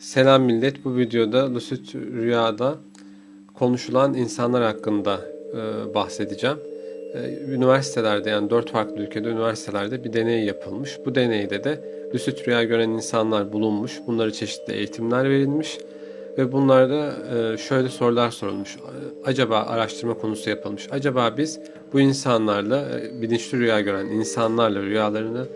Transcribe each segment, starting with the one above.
Selam millet. Bu videoda lucid rüyada konuşulan insanlar hakkında e, bahsedeceğim. E, üniversitelerde yani dört farklı ülkede üniversitelerde bir deney yapılmış. Bu deneyde de lucid rüya gören insanlar bulunmuş. Bunlara çeşitli eğitimler verilmiş ve bunlarda e, şöyle sorular sorulmuş. Acaba araştırma konusu yapılmış. Acaba biz bu insanlarla e, bilinçli rüya gören insanlarla rüyalarını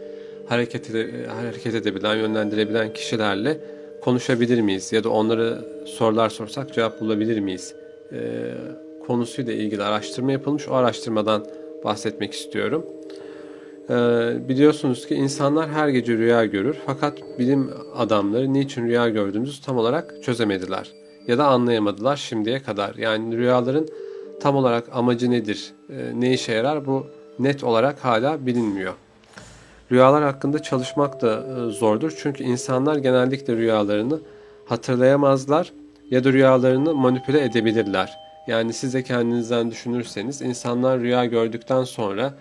hareket, ede, hareket edebilen, yönlendirebilen kişilerle konuşabilir miyiz? Ya da onlara sorular sorsak cevap bulabilir miyiz? E, konusuyla ilgili araştırma yapılmış. O araştırmadan bahsetmek istiyorum. E, biliyorsunuz ki insanlar her gece rüya görür. Fakat bilim adamları niçin rüya gördüğümüzü tam olarak çözemediler. Ya da anlayamadılar şimdiye kadar. Yani rüyaların tam olarak amacı nedir, e, ne işe yarar bu net olarak hala bilinmiyor. Rüyalar hakkında çalışmak da e, zordur. Çünkü insanlar genellikle rüyalarını hatırlayamazlar ya da rüyalarını manipüle edebilirler. Yani siz de kendinizden düşünürseniz insanlar rüya gördükten sonra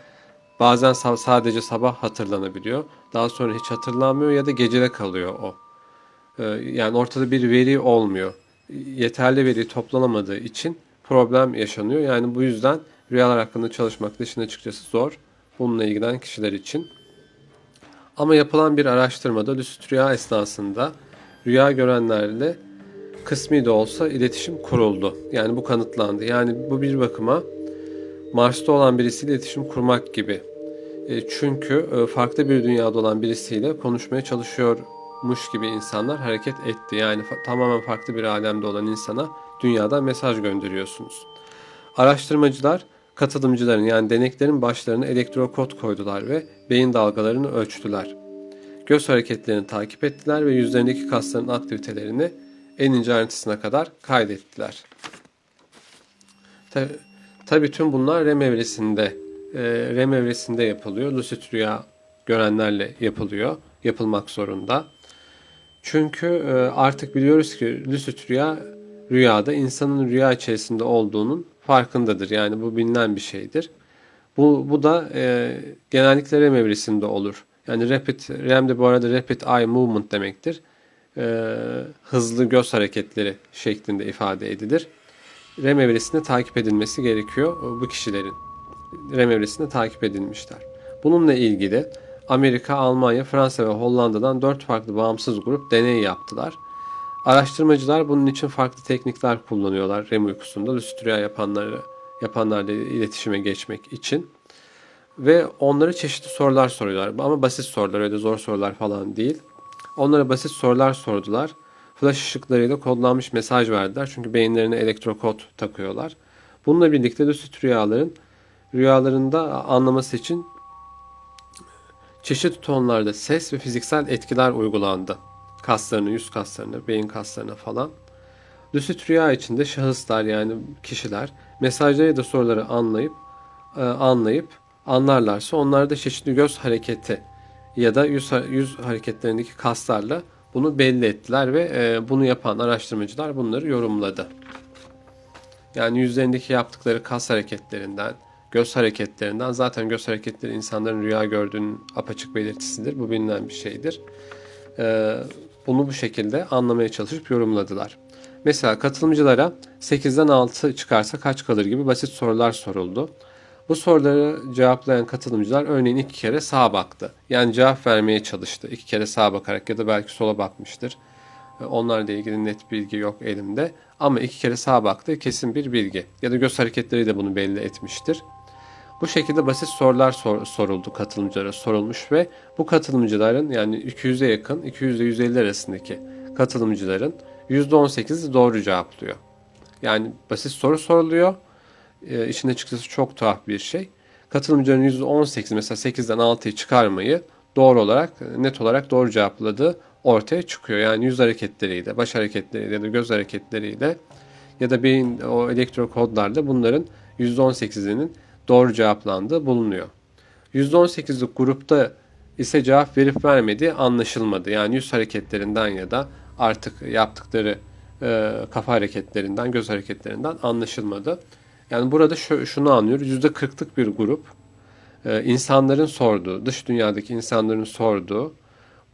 bazen sa- sadece sabah hatırlanabiliyor. Daha sonra hiç hatırlanmıyor ya da gecede kalıyor o. Ee, Yani ortada bir veri olmuyor. Yeterli veri toplanamadığı için problem yaşanıyor. Yani bu yüzden rüyalar hakkında çalışmak da işin açıkçası zor. Bununla ilgilenen kişiler için. Ama yapılan bir araştırmada lucid rüya esnasında rüya görenlerle kısmi de olsa iletişim kuruldu. Yani bu kanıtlandı. Yani bu bir bakıma Mars'ta olan birisiyle iletişim kurmak gibi. E, çünkü e, farklı bir dünyada olan birisiyle konuşmaya çalışıyormuş gibi insanlar hareket etti. Yani fa- tamamen farklı bir alemde olan insana dünyadan mesaj gönderiyorsunuz. Araştırmacılar katılımcıların yani deneklerin başlarına elektrokod koydular ve beyin dalgalarını ölçtüler. Göz hareketlerini takip ettiler ve yüzlerindeki kasların aktivitelerini en ince ayrıntısına kadar kaydettiler. Tabi, tabii tüm bunlar REM evresinde e, REM evresinde yapılıyor. Lucid rüya görenlerle yapılıyor. Yapılmak zorunda. Çünkü e, artık biliyoruz ki lucid rüya rüyada insanın rüya içerisinde olduğunun farkındadır. Yani bu bilinen bir şeydir. Bu, bu da e, genellikle REM evresinde olur. Yani rapid, REM de bu arada rapid eye movement demektir. E, hızlı göz hareketleri şeklinde ifade edilir. REM evresinde takip edilmesi gerekiyor bu kişilerin. REM evresinde takip edilmişler. Bununla ilgili Amerika, Almanya, Fransa ve Hollanda'dan dört farklı bağımsız grup deney yaptılar. Araştırmacılar bunun için farklı teknikler kullanıyorlar REM uykusunda rüya yapanları yapanlarla iletişime geçmek için. Ve onlara çeşitli sorular soruyorlar. Ama basit sorular öyle zor sorular falan değil. Onlara basit sorular sordular. Flash ışıklarıyla kodlanmış mesaj verdiler. Çünkü beyinlerine elektrokod takıyorlar. Bununla birlikte lucid rüyaların rüyalarında anlaması için çeşitli tonlarda ses ve fiziksel etkiler uygulandı. Kaslarına, yüz kaslarına, beyin kaslarına falan. Lucid rüya içinde şahıslar yani kişiler mesajları ya da soruları anlayıp e, anlayıp anlarlarsa onlar da çeşitli göz hareketi ya da yüz, yüz hareketlerindeki kaslarla bunu belli ettiler ve e, bunu yapan araştırmacılar bunları yorumladı. Yani yüzlerindeki yaptıkları kas hareketlerinden, göz hareketlerinden zaten göz hareketleri insanların rüya gördüğünün apaçık belirtisidir. Bu bilinen bir şeydir. E, bunu bu şekilde anlamaya çalışıp yorumladılar. Mesela katılımcılara 8'den 6 çıkarsa kaç kalır gibi basit sorular soruldu. Bu soruları cevaplayan katılımcılar örneğin iki kere sağa baktı. Yani cevap vermeye çalıştı. İki kere sağa bakarak ya da belki sola bakmıştır. Onlarla ilgili net bilgi yok elimde. Ama iki kere sağa baktı kesin bir bilgi. Ya da göz hareketleri de bunu belli etmiştir. Bu şekilde basit sorular sor, soruldu katılımcılara sorulmuş ve bu katılımcıların yani 200'e yakın 200 ile 150 arasındaki katılımcıların %18'i doğru cevaplıyor. Yani basit soru soruluyor. E, işin açıkçası çok tuhaf bir şey. Katılımcıların %18 mesela 8'den 6'yı çıkarmayı doğru olarak net olarak doğru cevapladığı ortaya çıkıyor. Yani yüz hareketleriyle, baş hareketleriyle ya da göz hareketleriyle ya da beyin o elektrokodlarla bunların %18'inin doğru cevaplandığı bulunuyor. %18'lik grupta ise cevap verip vermediği anlaşılmadı. Yani yüz hareketlerinden ya da artık yaptıkları e, kafa hareketlerinden, göz hareketlerinden anlaşılmadı. Yani burada şu, şunu anlıyoruz. %40'lık bir grup e, insanların sorduğu, dış dünyadaki insanların sorduğu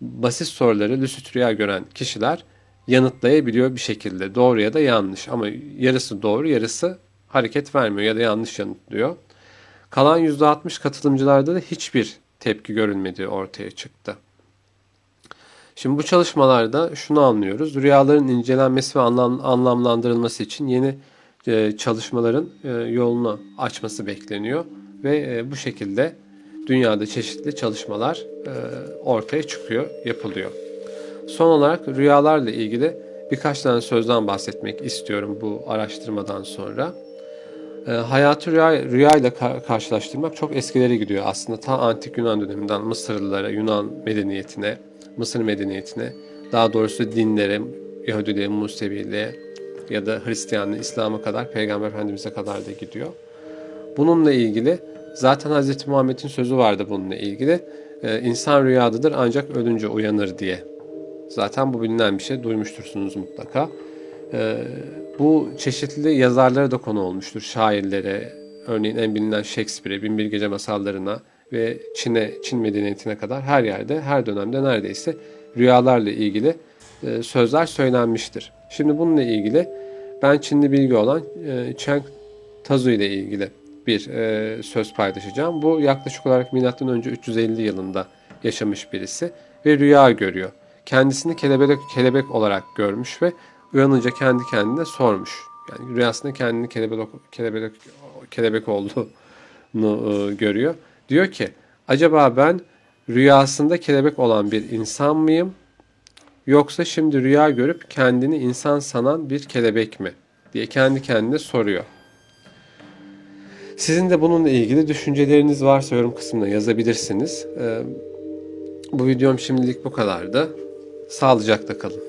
basit soruları lucid rüya gören kişiler yanıtlayabiliyor bir şekilde. Doğru ya da yanlış ama yarısı doğru yarısı hareket vermiyor ya da yanlış yanıtlıyor. Kalan %60 katılımcılarda da hiçbir tepki görülmediği ortaya çıktı. Şimdi bu çalışmalarda şunu anlıyoruz. Rüyaların incelenmesi ve anlam, anlamlandırılması için yeni e, çalışmaların e, yolunu açması bekleniyor. Ve e, bu şekilde dünyada çeşitli çalışmalar e, ortaya çıkıyor, yapılıyor. Son olarak rüyalarla ilgili birkaç tane sözden bahsetmek istiyorum bu araştırmadan sonra. E, hayatı rüya, rüyayla ka- karşılaştırmak çok eskilere gidiyor aslında. Ta antik Yunan döneminden Mısırlılara, Yunan medeniyetine, Mısır medeniyetine, daha doğrusu dinlere, Yahudiliğe, Museviliğe ya da Hristiyanlığa, İslam'a kadar, Peygamber Efendimiz'e kadar da gidiyor. Bununla ilgili zaten Hz. Muhammed'in sözü vardı bununla ilgili. Ee, insan rüyadadır ancak ölünce uyanır diye. Zaten bu bilinen bir şey duymuştursunuz mutlaka. Ee, bu çeşitli yazarlara da konu olmuştur. Şairlere, örneğin en bilinen Shakespeare'e, Binbir Gece masallarına ve Çin'e, Çin medeniyetine kadar her yerde, her dönemde neredeyse rüyalarla ilgili e, sözler söylenmiştir. Şimdi bununla ilgili ben Çinli bilgi olan e, Cheng Tazu ile ilgili bir e, söz paylaşacağım. Bu yaklaşık olarak milattan önce 350 yılında yaşamış birisi ve rüya görüyor. Kendisini kelebek kelebek olarak görmüş ve uyanınca kendi kendine sormuş. Yani rüyasında kendini kelebek kelebek kelebek olduğunu e, görüyor. Diyor ki acaba ben rüyasında kelebek olan bir insan mıyım? Yoksa şimdi rüya görüp kendini insan sanan bir kelebek mi? diye kendi kendine soruyor. Sizin de bununla ilgili düşünceleriniz varsa yorum kısmına yazabilirsiniz. Ee, bu videom şimdilik bu kadardı. Sağlıcakla kalın.